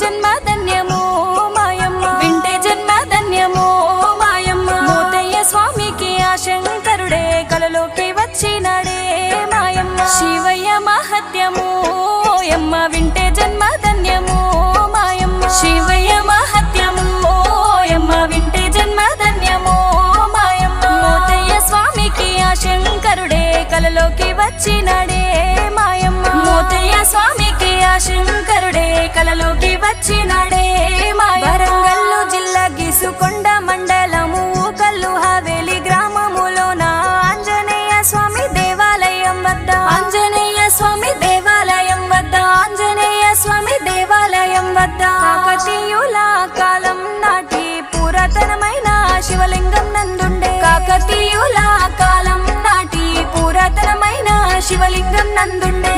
జన్మ ధన్యము మాయమ్మ. వింటే జన్మ ధన్యము మాయమ్మ. మూతయ్య స్వామికి ఆ శంకరుడే కలలోకి వచ్చినాడే మాయమ్మ. శివయ్య మహత్యము యమ్మ వింటే జన్మ ధన్యము మాయమ్మ. శివయ్య మహత్యము యమ్మ వింటే జన్మ ధన్యము మాయమ్మ. మూతయ్య స్వామికి ఆ శంకరుడే కలలోకి వచ్చినాడే మాయమ్మ. మోతయ్య స్వామి శంఖరుడే కలలోకి వచ్చినాడే. వరంగల్లు జిల్లా గీసుకొండ మండలము కల్లు హవేలి గ్రామములోన ఆంజనేయ స్వామి దేవాలయం వద్ద. ఆంజనేయ స్వామి దేవాలయం వద్ద ఆంజనేయ స్వామి దేవాలయం వద్ద. కాకతీయుల కాలం నాటి పురాతనమైన శివలింగం నందుండే. కాకతీయుల కాలం నాటి పురాతనమైన శివలింగం నందుండే.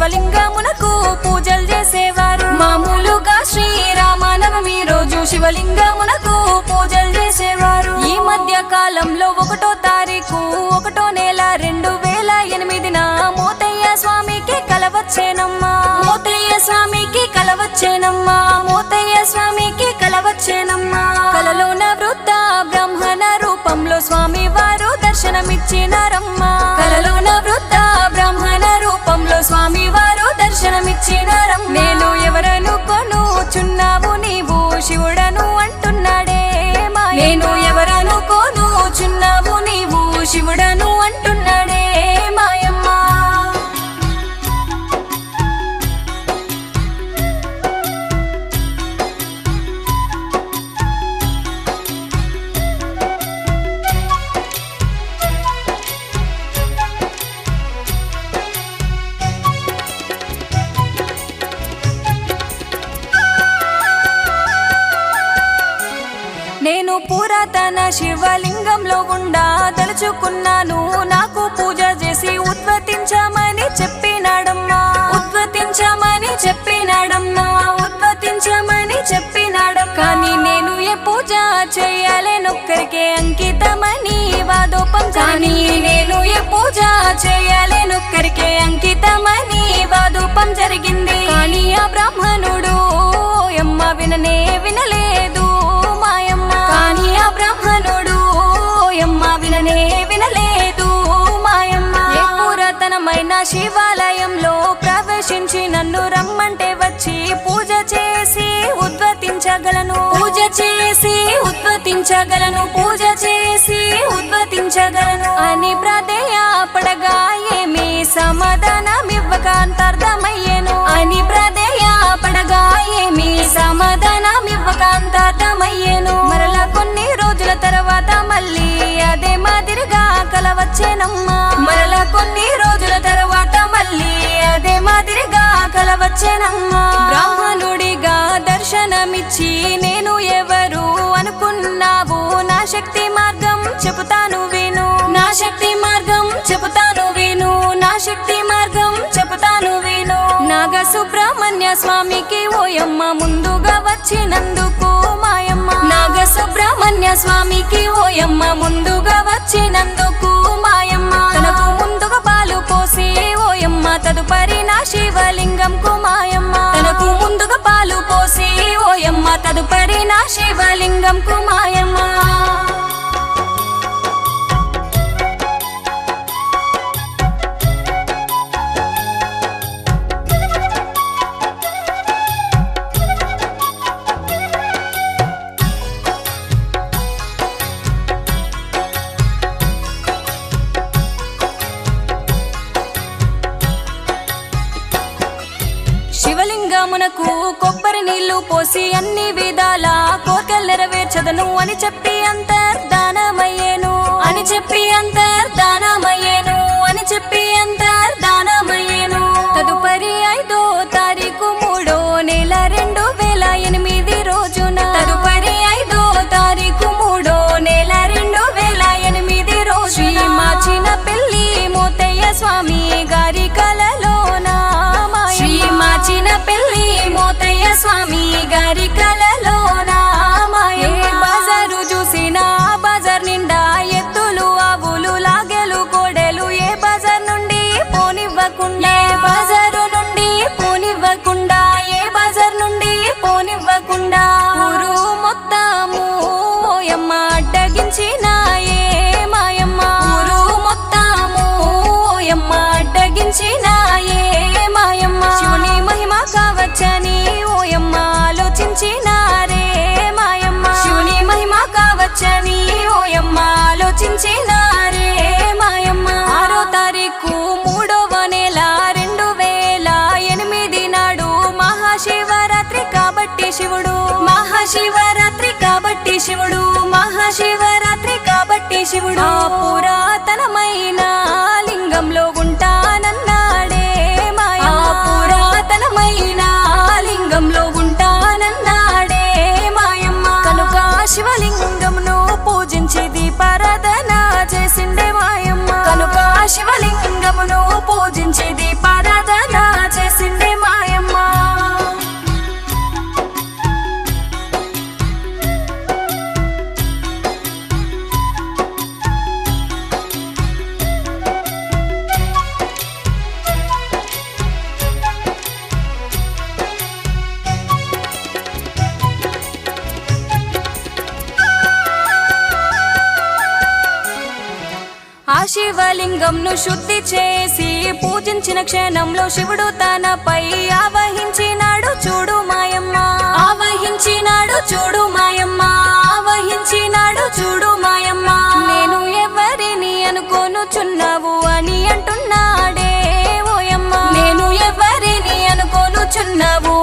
శివలింగమునకు పూజలు చేసేవారు. మామూలుగా శ్రీరామానవమి రోజు శివలింగమునకు పూజలు చేసేవారు. ఈ మధ్య కాలంలో ఒకటో తారీఖు ఒకటో నెల రెండు వేల ఎనిమిదిన మోతయ్య స్వామికి కలవచ్చేనమ్మా. మోతయ్య స్వామికి కలవచ్చేనమ్మా. మోతయ్య స్వామికి కలవచ్చేనమ్మా. కలలోన వృద్ధ బ్రహ్మణ రూపంలో స్వామి వారు దర్శనమిచ్చినారమ్మా. పురాతన శివలింగంలో ఉండా తలుచుకున్నాను. నాకు పూజ చేసి ఉద్వతించమని చెప్పినాడమ్మా. ఉద్వతించమని చెప్పినాడమ్మా. ఉద్వతించమని చెప్పినాడమ్మా. కానీ నేను ఏ పూజ చేయాలనొక్కరికే అంకితమని వాదోపం కానీ నేను ఏ పూజ చేయాలనొక్కరికే అంకితమని వాదోపం జరిగింది. కానీ ఆ బ్రాహ్మణుడు శివాలయంలో ప్రవేశించి నన్ను రమ్మంటే వచ్చి పూజ చేసి ఉద్వతించగలను. పూజ చేసి ఉద్వతించగలను. పూజ చేసి ఉద్వతించగలను. అని ప్రాధేయపడగా ఏమి సమాధానమివ్వక అంతర్థమయ్యేను అని ప్రాధేయపడగా ఏమి సమాధానమివ్వక అంతర్థమయ్యేను మరలా కొన్ని రోజుల తర్వాత మళ్ళీ అదే మాదిరిగా కలవచ్చేనమ్మా. కలవచ్చేనమ్మా బ్రాహ్మణుడిగా దర్శనమిచ్చి నేను ఎవరు అనుకున్నావు? నా శక్తి మార్గం చెబుతాను విను. నా శక్తి మార్గం చెబుతాను విను. నా శక్తి మార్గం చెబుతాను విను. నాగ సుబ్రహ్మణ్య స్వామికి ఓయమ్మ ముందుగా వచ్చినందుకు మాయమ్మ. నాగ సుబ్రహ్మణ్య స్వామికి ఓయమ్మ ముందుగా వచ్చినందుకు శివలింగం కుమాయమ్మ. తనకు ముందుగా పాలు పోసి ఓయమ్మ. తదుపరి నా శివలింగం కుమాయమ్మ. పోసి అన్ని విధాల కోర్కెలు నెరవేర్చదను అని చెప్పి అంతర్దానమయ్యేను అని చెప్పి అంతర్దానమయ్యేను అని చెప్పి అంతర్ కుండే శివుడు మహాశివరాత్రి కాబట్టి శివుడు. పురాతనమైన లింగంలో ఉంటానన్నాడే మాయా. పురాతనమైన లింగంలో ఉంటానన్నాడే మాయమ్మ. కనుక శివలింగమును పూజించి దీపారాధన చేసిండే మాయమ్మ. కనుక శివలింగమును పూజించి ఆ శివలింగంను శుద్ధి చేసి పూజించిన క్షణంలో శివుడు తనపై ఆవహించినాడు. చూడు మాయమ్మ. ఆవహించినాడు. చూడు మాయమ్మ. ఆవహించినాడు. చూడు మాయమ్మ. నేను ఎవరిని అనుకోనుచున్నావు అని అంటున్నాడే ఓయమ్మ. నేను ఎవరిని అనుకోనుచున్నావు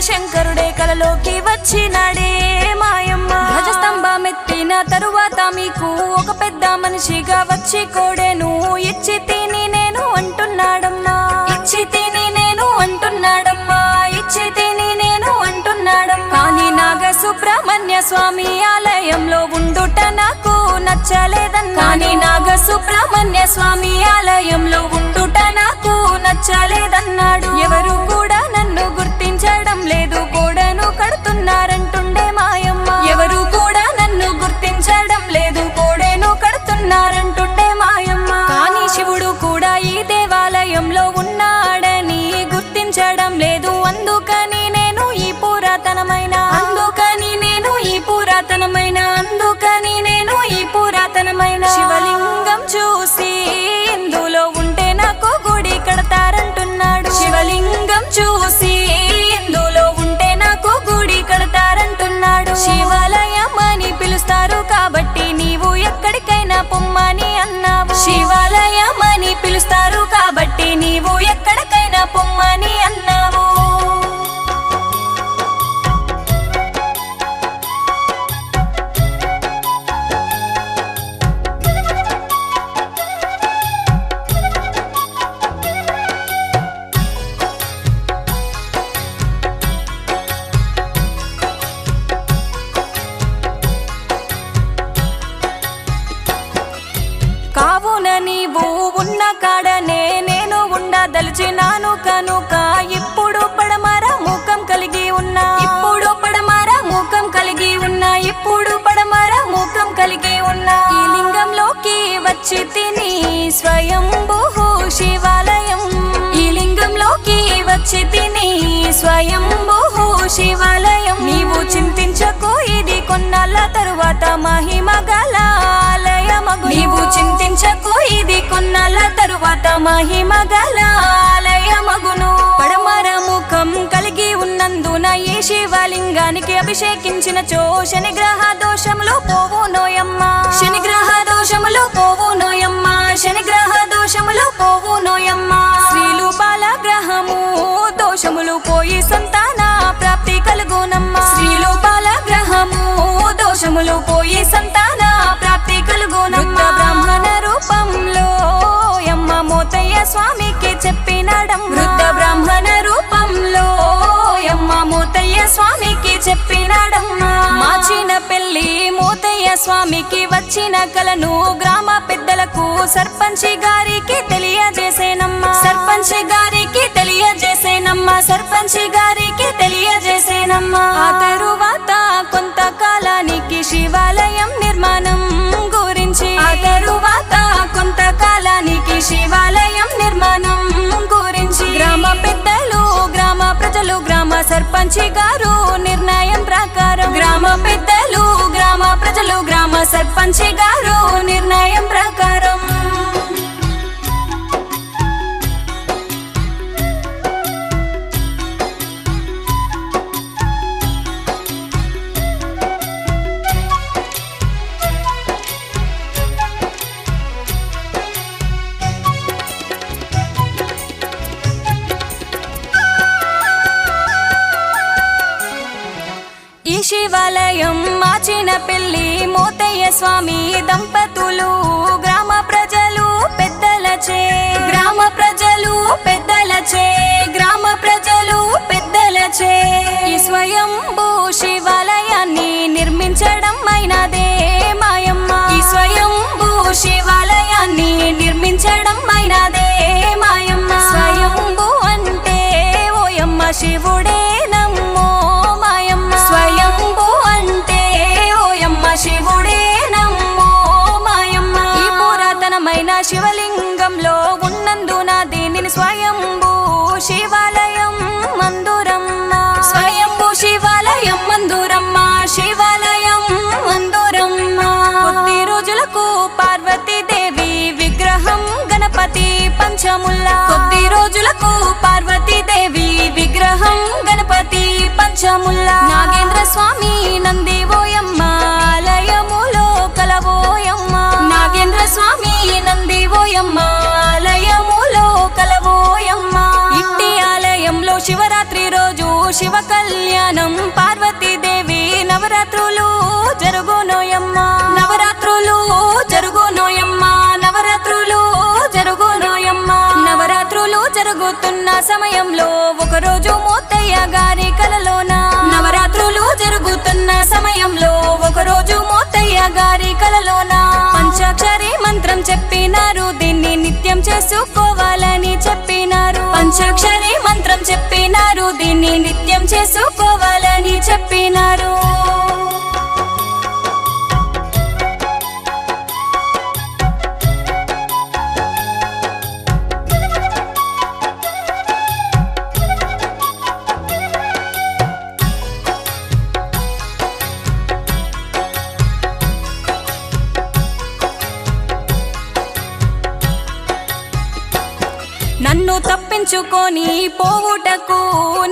శంకరుడే కలలోకి వచ్చినాడే మాయమ్మ. ధ్వజస్తంభమెత్తిన తరువాత మీకు ఒక పెద్ద మనిషిగా వచ్చి కోడెను ఇచ్చి తిని నేను అంటున్నాడమ్మా. ఇచ్చి తిని నేను అంటున్నాడమ్మా. ఇచ్చి తిని నేను అంటున్నాడమ్మా. కానీ నాగ సుబ్రహ్మణ్య స్వామి ఆలయంలో ఉండుట నాకు నచ్చలేదన్నా. కానీ నాగ సుబ్రహ్మణ్య స్వామి ఆలయంలో ఉండుట నాకు నచ్చలేదన్నాడు. ఎవరు కూడా నన్ను గుర్తించడం ఉండదలిచినాను కనుక ఇప్పుడు పడమర ముఖం కలిగి ఉన్నా. ఇప్పుడు పడమర ముఖం కలిగి ఉన్నా. ఇప్పుడు పడమర ముఖం కలిగి ఉన్నా. ఈ లింగంలోకి వచ్చి తిని స్వయంభూ శివాలయం. ఈ లింగంలోకి వచ్చి తిని స్వయంభూ శివాలయం. నీవు చింతించకు ఇది కొన్నాళ్ళ తరువాత మహిమ గల ఆలయమగు నీవు చింతించకు ఇది కొన్నాళ్ళ తరువాత మహిమ గల శివలింగానికి అభిషేకించిన చో శనిగ్రహ దోషములు పోవు నోయమ్మ శనిగ్రహ దోషములు పోవు నోయమ్మ శనిగ్రహ దోషములు పోవు నోయమ్మ శ్రీలు బాలగ్రహము దోషములు పోయి సంతాన ప్రాప్తి కలుగునమ్మ. శ్రీలు బాలగ్రహము దోషములు పోయి సంతాన ప్రాప్తి కలుగునమ్మ. బ్రాహ్మణ రూపంలో యమ్మ మోతయ్య స్వామికి స్వామికి వచ్చిన కలను గ్రామ పెద్దలకు సర్పంచి గారికి తెలియజేసేనమ్మా. సర్పంచి గారికి తెలియజేసేనమ్మా. సర్పంచి గారికి తెలియజేసేనమ్మా. ఆ తరువాత కొంతకాలానికి శివాలయం నిర్మాణం గురించి. ఆ తరువాత కొంతకాలానికి శివాలయం నిర్మాణం గురించి. గ్రామ పెద్దలు గ్రామ ప్రజలు గ్రామ సర్పంచి గారు సర్పంచి గారు నిర్ణయం ప్రకారం స్వామి దంపతులు గ్రామ ప్రజలు పెద్దలచే. గ్రామ ప్రజలు పెద్దలచే. గ్రామ ప్రజలు పెద్దలచే. స్వయంభూ శివ పంచముల్లా. కొద్ది రోజులకు పార్వతీదేవి విగ్రహం గణపతి పంచముల్లా. నాగేంద్ర స్వామి జరుగుతున్న సమయంలో ఒక రోజు గారి కలలోన నవరాత్రులు జరుగుతున్న సమయంలో ఒక రోజు గారి కలలోన పంచాక్షరి మంత్రం చెప్పినారు దీన్ని నిత్యం చేసుకోవాలని చెప్పినారు. పంచాక్షరి మంత్రం చెప్పినారు దీన్ని నిత్యం చేసుకోవాలని చెప్పినారు. నన్ను పోవుటకు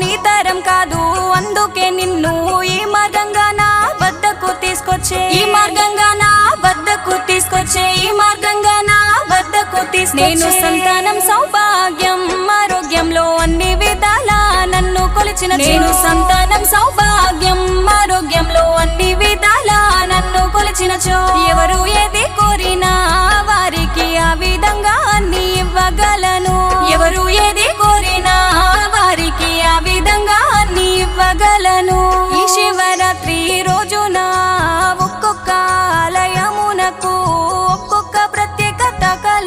నీ తరం కాదు. అందుకే నిన్ను ఈ మార్గంగా నా వద్దకు తీసుకొచ్చే. ఈ మార్గంగా నా వద్దకు తీసుకొచ్చే. ఈ మార్గంగా నా వద్దకు తీసుకొచ్చే. నేను సంతానం సౌభాగ్యం ఆరోగ్యంలో అన్ని విధాల నన్ను కొలిచిన నేను సంతానం సౌభాగ్యం ఆరోగ్యంలో అన్ని విధాల నన్ను కొలిచినచో. ఎవరు ఏది కోరినా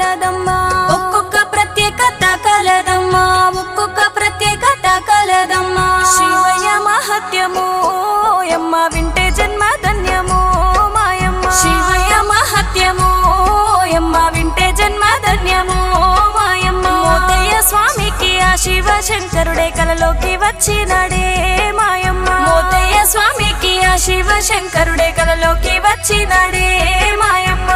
కలదమ్మా. ఒక్కొక్క ప్రత్యేకత కలదమ్మా. ఒక్కొక్క ప్రత్యేకత కలదమ్మా. శివయ మహత్యము యమ్మ వింటే జన్మ ధన్యము మాయమ్మ. శివయ మహత్యము యమ్మ వింటే జన్మ ధన్యము మాయమ్మ. మోతయ్య స్వామికి ఆ శివ శంకరుడే కలలోకి వచ్చినాడే మాయమ్మ. మోతయ్య స్వామికి ఆ శివ శంకరుడే కలలోకి వచ్చినాడే మాయమ్మ.